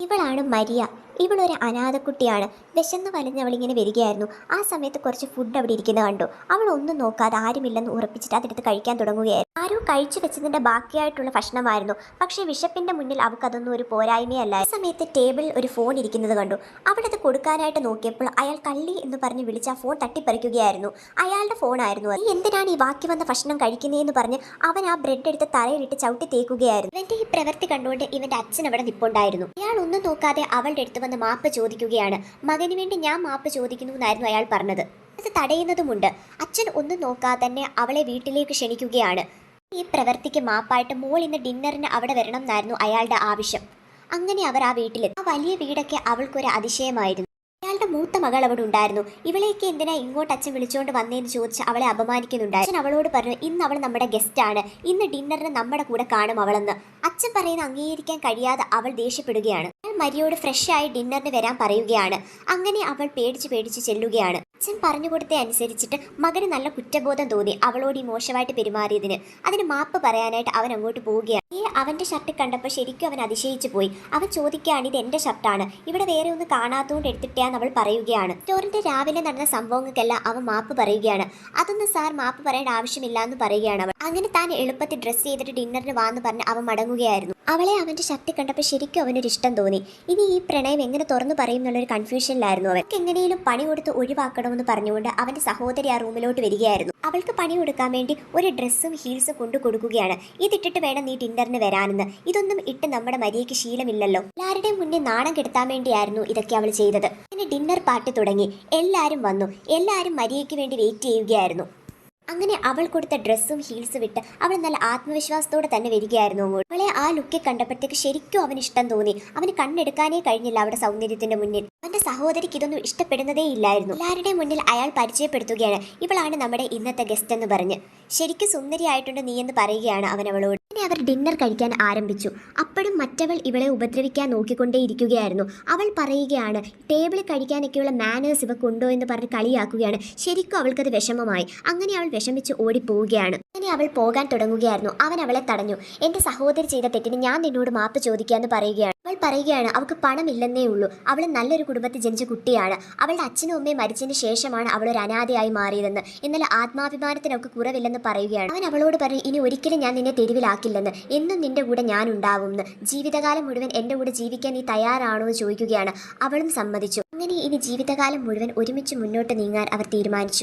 ഇവളാണ് മരിയ. ഇവളൊരു അനാഥക്കുട്ടിയാണ് വിശന്ന് വലഞ്ഞ് അവളിങ്ങനെ വരികയായിരുന്നു. ആ സമയത്ത് കുറച്ച് ഫുഡ് അവിടെ ഇരിക്കുന്നത് കണ്ടു. അവൾ ഒന്നും നോക്കാതെ ആരുമില്ലെന്ന് ഉറപ്പിച്ചിട്ട് അതെടുത്ത് കഴിക്കാൻ തുടങ്ങുകയായിരുന്നു. ആരോ കഴിച്ചു വെച്ചതിന്റെ ബാക്കിയായിട്ടുള്ള ഭക്ഷണമായിരുന്നു. പക്ഷേ വിശപ്പിന്റെ മുന്നിൽ അവൾക്ക് അതൊന്നും ഒരു പോരായ്മയല്ല. ആ സമയത്ത് ടേബിളിൽ ഒരു ഫോൺ ഇരിക്കുന്നത് കണ്ടു. അവളത് കൊടുക്കാനായിട്ട് നോക്കിയപ്പോൾ അയാൾ കള്ളി എന്ന് പറഞ്ഞ് വിളിച്ച് ഫോൺ തട്ടിപ്പറിക്കുകയായിരുന്നു. അയാളുടെ ഫോണായിരുന്നു അത്. എന്തിനാണ് ഈ ബാക്കി വന്ന ഭക്ഷണം കഴിക്കുന്നതെന്ന് പറഞ്ഞ് അവൻ ആ ബ്രെഡ് എടുത്ത് തറയിലിട്ട് ചവിട്ടി തേക്കുകയായിരുന്നു. ഇവന്റെ ഈ പ്രവൃത്തി കണ്ടുകൊണ്ട് ഇവന്റെ അച്ഛൻ അവിടെ നിപ്പുണ്ടായിരുന്നു. അയാൾ ഒന്നും നോക്കാതെ അവളുടെ അടുത്ത് വന്ന് മാപ്പ് ചോദിക്കുകയാണ്. മകന് വേണ്ടി ഞാൻ മാപ്പ് ചോദിക്കുന്നു എന്നായിരുന്നു അയാൾ പറഞ്ഞത്. അത് തടയുന്നതുമുണ്ട്. അച്ഛൻ ഒന്നും നോക്കാതെ തന്നെ അവളെ വീട്ടിലേക്ക് ക്ഷണിക്കുകയാണ്. ഈ പ്രവൃത്തിക്ക് മാപ്പായിട്ട് മോൾ ഇന്ന് ഡിന്നറിന് അവിടെ വരണം എന്നായിരുന്നു അയാളുടെ ആവശ്യം. അങ്ങനെ അവർ ആ വീട്ടിലെത്തി. ആ വലിയ വീടൊക്കെ അവൾക്കൊരു അതിശയമായിരുന്നു. അയാളുടെ മൂത്ത മകൾ അവിടെ ഉണ്ടായിരുന്നു. ഇവളെയൊക്കെ എന്തിനാ ഇങ്ങോട്ട് അച്ഛൻ വിളിച്ചുകൊണ്ട് വന്നതെന്ന് ചോദിച്ച് അവളെ അപമാനിക്കുന്നുണ്ടായിരുന്നു അച്ഛൻ അവളോട് പറഞ്ഞു ഇന്ന് അവൾ നമ്മുടെ ഗസ്റ്റാണ് ഇന്ന് ഡിന്നറിന് നമ്മുടെ കൂടെ കാണും അവളെന്ന്. അച്ഛൻ പറയുന്ന അംഗീകരിക്കാൻ കഴിയാതെ അവൾ ദേഷ്യപ്പെടുകയാണ്. മരിയോട് ഫ്രഷ് ആയി ഡിന്നറിന് വരാൻ പറയുകയാണ്. അങ്ങനെ അവൾ പേടിച്ച് പേടിച്ച് ചെല്ലുകയാണ്. അച്ഛൻ പറഞ്ഞു കൊടുത്ത അനുസരിച്ചിട്ട് മകന് നല്ല കുറ്റബോധം തോന്നി അവളോട് ഈ മോശമായിട്ട് പെരുമാറിയതിന്. അതിന് മാപ്പ് പറയാനായിട്ട് അവൻ അങ്ങോട്ട് പോവുകയാണ്. ഈ അവന്റെ ഷർട്ട് കണ്ടപ്പോൾ ശരിക്കും അവൻ അതിശയിച്ചു പോയി. അവൻ ചോദിക്കുകയാണ് ഇത് എന്റെ ഷർട്ടാണ് ഇവിടെ വേറെ ഒന്ന് കാണാത്തതുകൊണ്ട് എടുത്തിട്ടാന്ന് അവൾ പറയുകയാണ്. സ്റ്റോറിന്റെ രാവിലെ നടന്ന സംഭവങ്ങൾക്കെല്ലാം അവൻ മാപ്പ് പറയുകയാണ്. അതൊന്നും സാർ മാപ്പ് പറയേണ്ട ആവശ്യമില്ല എന്ന് പറയുകയാണ് അവൾ. അങ്ങനെ താൻ എളുപ്പത്തിൽ ഡ്രസ്സ് ചെയ്തിട്ട് ഡിന്നറിന് വാന്ന് പറഞ്ഞ് അവൻ മടങ്ങുകയായിരുന്നു. അവളെ അവന്റെ ശക്തി കണ്ടപ്പോൾ ശരിക്കും അവനൊരു ഇഷ്ടം തോന്നി. ഇനി ഈ പ്രണയം എങ്ങനെ തുറന്നു പറയും എന്നുള്ളൊരു കൺഫ്യൂഷനിലായിരുന്നു അവൻ. എങ്ങനെയും പണി കൊടുത്ത് ഒഴിവാക്കണമെന്ന് പറഞ്ഞുകൊണ്ട് അവന്റെ സഹോദരി ആ റൂമിലോട്ട് വരികയായിരുന്നു. അവൾക്ക് പണി കൊടുക്കാൻ വേണ്ടി ഒരു ഡ്രസ്സും ഹീൽസും കൊണ്ടു കൊടുക്കുകയാണ്. ഇതിട്ടിട്ട് വേണം നീ ഡിന്നറിന് വരാനെന്ന്. ഇതൊന്നും ഇട്ട് നമ്മുടെ മരിയയ്ക്ക് ശീലമില്ലല്ലോ. എല്ലാവരുടെയും മുന്നേ നാണം കെടുത്താൻ വേണ്ടിയായിരുന്നു ഇതൊക്കെ അവൾ ചെയ്തത്. ഡിന്നർ പാർട്ടി തുടങ്ങി. എല്ലാവരും വന്നു. എല്ലാവരും മരിയയ്ക്ക് വേണ്ടി വെയിറ്റ് ചെയ്യുകയായിരുന്നു. അങ്ങനെ അവൾ കൊടുത്ത ഡ്രസ്സും ഹീൽസും ഇട്ട് അവൾ നല്ല ആത്മവിശ്വാസത്തോടെ തന്നെ വരികയായിരുന്നു അവളെ ആ ലുക്കിൽ കണ്ടപ്പോഴത്തേക്ക് ശരിക്കും അവന് ഇഷ്ടം തോന്നി. അവന് കണ്ണെടുക്കാനേ കഴിഞ്ഞില്ല അവിടെ സൗന്ദര്യത്തിന്റെ മുന്നിൽ. അവന്റെ സഹോദരിക്ക് ഇതൊന്നും ഇഷ്ടപ്പെടുന്നതേ ഇല്ലായിരുന്നു. എല്ലാവരുടെയും മുന്നിൽ അയാൾ പരിചയപ്പെടുത്തുകയാണ്. ഇവളാണ് നമ്മുടെ ഇന്നത്തെ ഗസ്റ്റ് എന്ന് പറഞ്ഞ്. ശരിക്കും സുന്ദരിയായിട്ടുണ്ട് നീ എന്ന് പറയുകയാണ് അവൻ അവളോട്. പിന്നെ അവർ ഡിന്നർ കഴിക്കാൻ ആരംഭിച്ചു. അപ്പോഴും മറ്റവൾ ഇവളെ ഉപദ്രവിക്കാൻ നോക്കിക്കൊണ്ടേയിരിക്കുകയായിരുന്നു. അവൾ പറയുകയാണ് ടേബിളിൽ കഴിക്കാനൊക്കെയുള്ള മാനേഴ്സ് ഇവ ഇവക്കുണ്ടോ? എന്ന് പറഞ്ഞ് കളിയാക്കുകയാണ്. ശരിക്കും അവൾക്കത് വിഷമമായി. അങ്ങനെ അവൾ വിഷമിച്ച് ഓടിപ്പോവുകയാണ്. അങ്ങനെ അവൾ പോകാൻ തുടങ്ങുകയായിരുന്നു. അവൻ അവളെ തടഞ്ഞു. എന്റെ സഹോദരി ചെയ്ത തെറ്റിന് ഞാൻ നിന്നോട് മാപ്പ് ചോദിക്കാന്ന് പറയുകയാണ്. അവൾ പറയുകയാണ് അവൾക്ക് പണമില്ലെന്നേ ഉള്ളൂ. അവൾ നല്ലൊരു കുടുംബത്തിൽ ജനിച്ച കുട്ടിയാണ്. അവളുടെ അച്ഛനും അമ്മയും മരിച്ചതിന് ശേഷമാണ് അവൾ ഒരു അനാഥയായി മാറിയതെന്ന്. എന്നാൽ ആത്മാഭിമാനത്തിന് അവൾക്ക് കുറവില്ലെന്ന് പറയുകയാണ്. അവൻ അവളോട് പറഞ്ഞു ഇനി ഒരിക്കലും ഞാൻ നിന്നെ തെരുവിലാക്കില്ലെന്ന്. എന്നും നിന്റെ കൂടെ ഞാൻ ഉണ്ടാവുമെന്ന് ജീവിതകാലം മുഴുവൻ എന്റെ കൂടെ ജീവിക്കാൻ നീ തയ്യാറാണോ? എന്ന് ചോദിക്കുകയാണ്. അവളും സമ്മതിച്ചു. അങ്ങനെ ഇനി ജീവിതകാലം മുഴുവൻ ഒരുമിച്ച് മുന്നോട്ട് നീങ്ങാൻ അവർ തീരുമാനിച്ചു.